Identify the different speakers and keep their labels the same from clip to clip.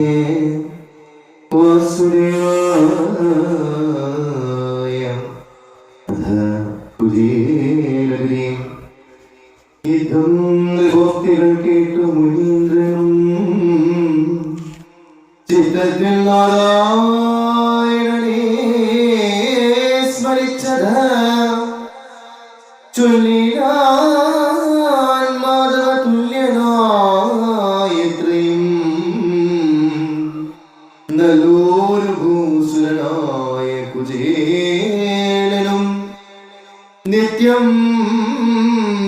Speaker 1: 嗯。നിത്യം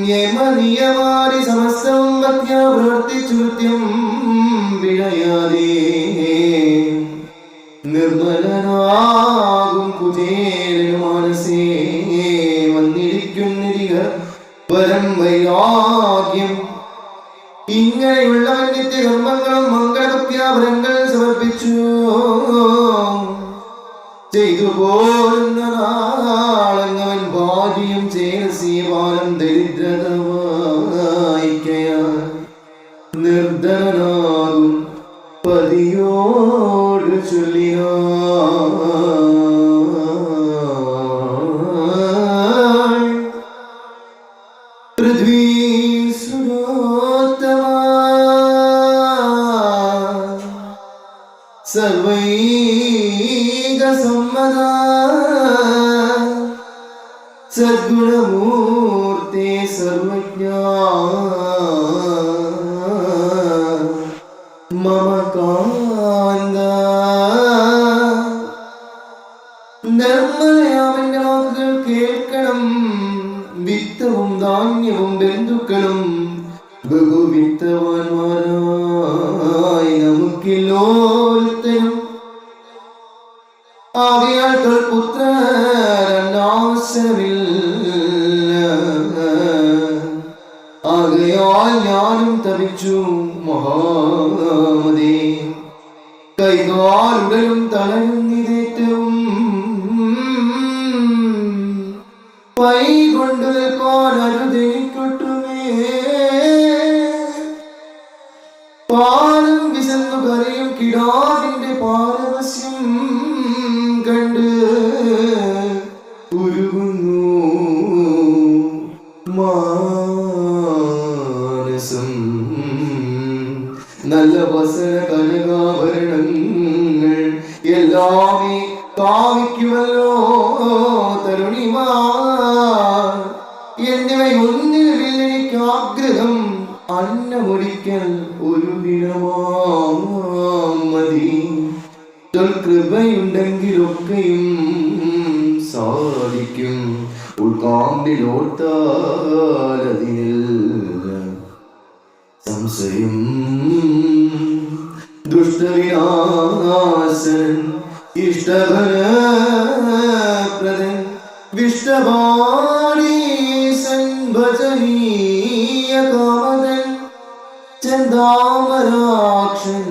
Speaker 1: യമനിയമാരി സമസ്തം ഭക്യ പ്രവർത്തിച്ചു കൃത്യം വിഴയാതെ നിർമ്മലനാകും കുചേലനു മാനസേ. വന്നിരിക്കുന്നിരിക വരം വൈരാഗ്യം. ഇങ്ങനെയുള്ള നിത്യകർമ്മങ്ങളും മംഗളപ്യാപനങ്ങൾ സമർപ്പിച്ചു. ചെയ്തു പോരുന്ന ഭാര്യയും ചേരസീവാനം ദരിദ്രത വായിക്കയാൽ നിർധനാകും പതിയോട് സുരോത്തമ. സർവൈക സമ്മത സദ്ഗുണമൂർത്തി സർവജ്ഞ. മമ കാന്ത. നിർമ്മലയാമന്റെ കേൾക്കണം. വിത്തവും ധാന്യവും ബന്ധുക്കളും ബഹുവിത്തവാന്മാരായി നമുക്കില്ലോരുത്തരും. ആകയാൽ പുത്രനാശമില്ല തപിച്ചു മഹാമതേ കൈകാലുടലും തളരുന്നിതേറ്റവും പൈ കൊണ്ടു നല്ല വസന കനകാഭരണങ്ങൾ എല്ലാമേ കാമിക്കുമല്ലോ തരുണിമാ അന്നമൊരിക്കൽ ഒരു ദിനമാതി മതി. കൃപയുണ്ടെങ്കിലൊക്കെയും സാധിക്കും. ഉൾക്കാമ്പിലോർത്താലതിൽ സംശയം ദുഷ്ടവിനാശൻ ഇഷ്ടഭരപ്രദൻ വിഷ്ടവാണീസൻ ഭജനീയ കാമതൻ ചന്ദാമരാക്ഷൻ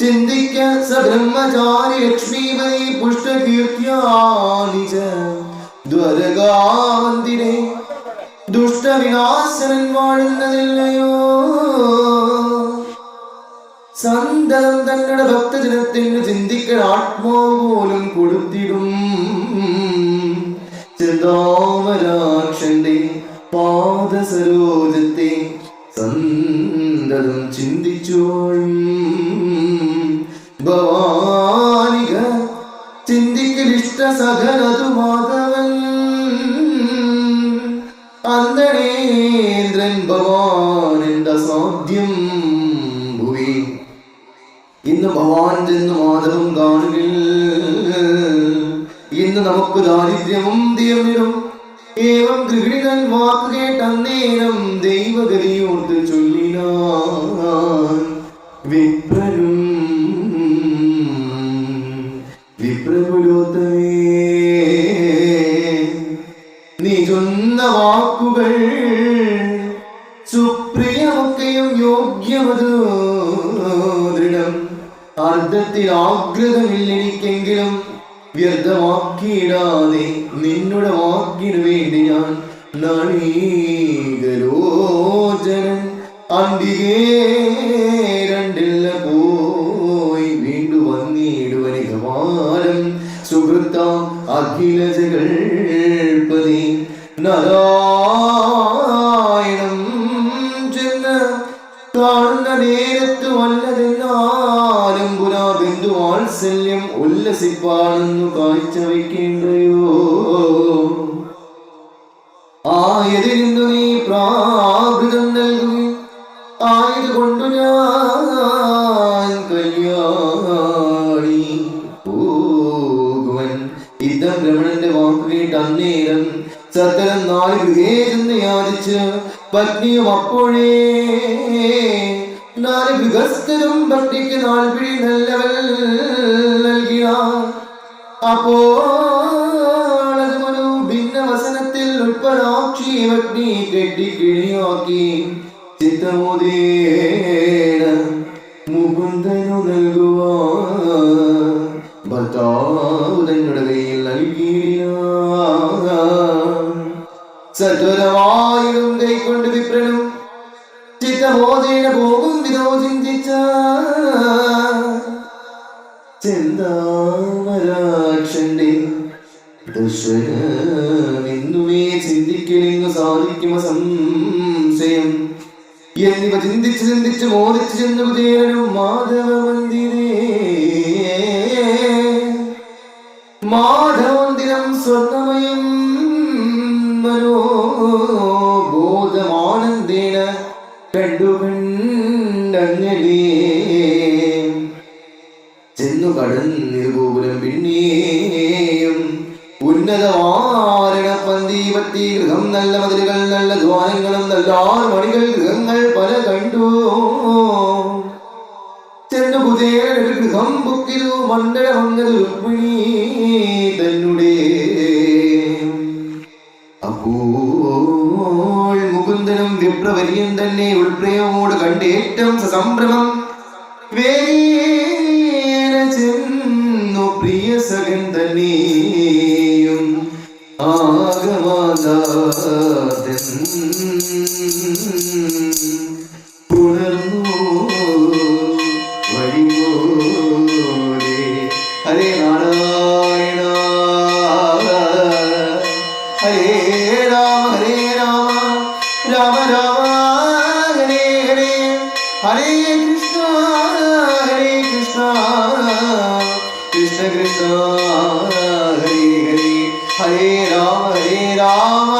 Speaker 1: ചിന്തിക്ക സബ്രഹ്മചാരി ലക്ഷ്മീപതി പുഷ്ടകീർത്തിയാനി ച ദ്വരകാമന്ദിരെ। ദുഷ്ടവിനാശനൻ വാഴുന്നതില്ലയോ? സന്തതം തങ്ങളുടെ ഭക്തജനത്തിന് ചിന്തിക്കൽ ആത്മാവ് പോലും കൊടുത്തിടും. ചിന്താമരാക്ഷന്റെ പാദസരോജത്തെ സന്തതം ചിന്തിച്ചോളും. ഭവാനിക സകലതു മാധവൻ എന്റെ സാധ്യം ഭുവി. ഇന്ന് ഭവാൻ ചെന്ന് മാധവം കാണുകിൽ. ഇന്ന് നമുക്ക് ദാരിദ്ര്യവും തീർന്നിടും ഏവം ഗൃഹിണിതൻ വാക്ക് കേട്ടന്നേരം ദൈവഗതിയോർത്ത് ചൊല്ലിനാൻ അർദ്ധത്തിൽ ആഗ്രഹമില്ലെനിക്കെങ്കിലും വ്യർത്ഥമാക്കിയിടാതെ നിന്നുടെ വാക്കിനു വേണ്ടി ഞാൻ നളീകലോചനൻ അന്തികേ രണ്ടില്ല പോയി വീണ്ടു വന്നിടുവനികമാനം സുഹൃത്ത അഖിലജകൾ പതി. നാരായണം ഉല്ലസിപ്പാണെന്നു കാഴ്ച വയ്ക്കേണ്ടയോ ആയതിരുന്നു നീ പ്രാകൃതം നൽകുകയും ആയതുകൊണ്ടു ഞാൻ കല്യാണി പോകുവൻ. ഇതം ഭ്രമണന്റെ വാക്ക് കേട്ട് അന്നേരം സത്തരം നാല് ഗൃഹേ ചെന്ന് യാചിച്ച് പത്നിയും അപ്പോഴേ നാല് ഗൃഹസ്ഥരും ഭക്തിക്ക് നാൽപ്പിഴി നൽകിയ അപ്പോൾ അത് വസനത്തിൽ ഉൾപ്പെടാക്ഷി അഗ്നി കെട്ടി കിഴിയാക്കി ചിത്തമോദേന മുകുന്ദനു നൽകുവാ ഭർത്താവ് തങ്ങളുടെ കയ്യിൽ നൽകിയില്ല സത്വരമായും കൈക്കൊണ്ട് വിപ്രനും ചിത്തബോധേന പോകും വിധോ ചിന്തിച്ച ദർശനമെന്നുമേ ചിന്തിക്കലിങ്ങു സാധിക്കുമ സംശയം. എന്നിവ ചിന്തിച്ച് ചിന്തിച്ച് മോദിച്ച് ചെന്നു കുതേരനും മാധവ മന്ദിരേ മാധവന്തിരം സ്വർണമയം മനോബോധമാനന്ദേന കണ്ടുകണ്ടങ്ങനെ നല്ല മണികൾ ഗൃഹങ്ങൾ പല കണ്ടു. ചെന്നു കുതേരൊരു ഗൃഹം ബുക്കിതു മണ്ഡലമങ്ങത് രുക്മിണി തന്നെ അപ്പോൾ മുകുന്ദനും വിപ്രവരിയും തന്നെ ഉൾപ്രയമോട് കണ്ടേറ്റം സസംഭ്രമം. വേഗേന ചെന്നു പ്രിയ സകൻ തന്നെയും ആഗമാദാതൻ പുണർന്നു വഴിപോലെ ഹരേ നാരായണ ഹരേ രാമ ഹരേ രാമ രാമ രാമ ഹരേ ഹരേ ഹരേ കൃഷ്ണ ഹരേ കൃഷ്ണ കൃഷ്ണ കൃഷ്ണ ഹരേ ഹരേ ഹരേ രാമ ഹരേ രാമ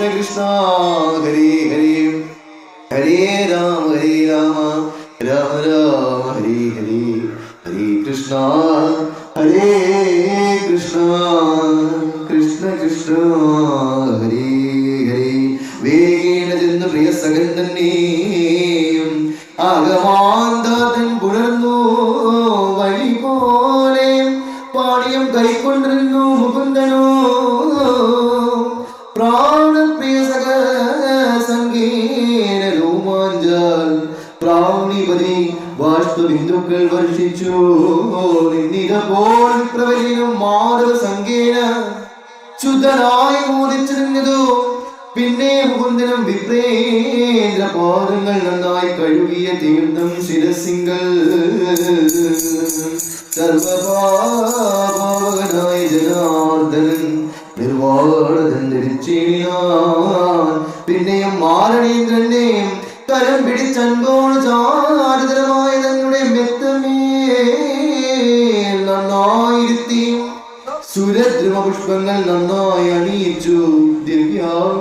Speaker 1: കൃഷ്ണ കൃഷ്ണ ഹരേ ഹരേ. ഹരേ രാമ ഹരേ രാമ. രാമ രാമ ഹരേ ഹരേ. ഹരേ കൃഷ്ണ ഹരേ കൃഷ്ണ. കൃഷ്ണ കൃഷ്ണ ഹരേ ഹരേ. വേഗേണ ചെന്ന് പ്രിയ സകൻ തന്നെയും ആഗമാന്താതൻ പുണർന്നു വഴി പോലെ. പാടിയം കൈക്കൊണ്ടിരുന്നു മുകുന്ദനോ. പ്രാണപ്രിയ പാദങ്ങൾ നന്നായി കഴുകിയ തീർത്ഥം ശിരസിംഗൽ സർവപാവകനായ ജനാർദ്ദനൻ പിന്നെയും മാരണീന്ദ്രനെയും കരം പിടിച്ചൻപോണ് ചാരിതരമായ സുരദ്രുമ പുഷ്പങ്ങൾ നന്നായി അണിയിച്ചു. ദിവ്യാംഗര